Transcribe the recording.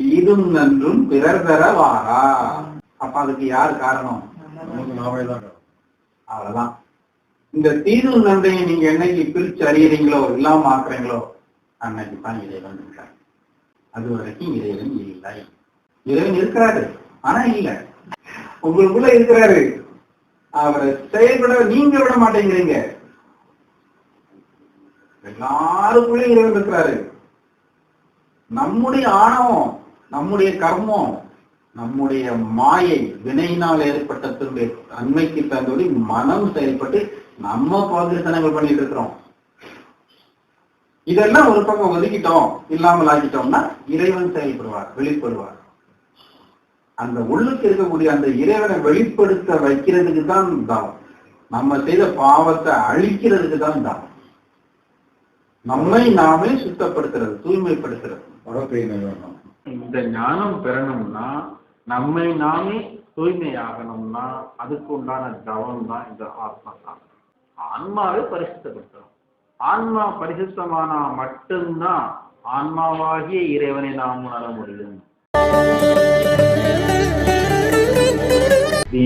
தீதும் நன்றும் பிறர் தர வாரா அப்ப அதுக்கு யார் காரணம். அவ்வளவுதான். இந்த தீதும் நன்றையும் நீங்க என்னைக்கு பிரிச்சு அறியறீங்களோ இல்லாம ஆக்குறீங்களோ அன்னைக்கு தான் இறைவன் இருக்கார் அது வரைக்கும் இறைவன் இல்லை. இறைவன் இருக்கிறாரு ஆனா இல்ல. உங்களுக்குள்ள இருக்கிறாரு. அவரை செயல்பட நீங்க விட மாட்டேங்கிறீங்க. எல்லாருக்குள்ளயும் இறைவன் இருக்கிறாரு. நம்முடைய ஆணவம் நம்முடைய கர்மம் நம்முடைய மாயை வினையினால் ஏற்பட்ட திரும்ப அண்மைக்கு தகுந்தபடி மனம் செயல்பட்டு நம்ம பாதிரித்தனங்கள் பண்ணிட்டு இருக்கிறோம். இதெல்லாம் ஒரு பக்கம் ஒதுக்கிட்டோம் இல்லாமல் ஆக்கிட்டோம்னா இறைவன் செயல்படுவார் வெளிப்படுவார். அந்த உள்ளுக்கு இருக்கக்கூடிய அந்த இறைவனை வெளிப்படுத்த வைக்கிறதுக்கு தான் தானம் நம்ம செய்த பாவத்தை அழிக்கிறதுக்கு தான் தானம் நம்மை நாமே சுத்தப்படுத்துறது தூய்மைப்படுத்துறது. அகத்தை இந்த ஞானம் பெறணும்னா நம்மை நாமே தூய்மையாகணும்னா அதுக்கு உண்டான தவம் தான் இந்த ஆத்மா தான் ஆன்மாவை பரிசுத்தப்படுத்தணும். ஆன்மா பரிசுத்தமானா மட்டும்தான் ஆன்மாவாகிய இறைவனை நாம் உணர முடியும். Be.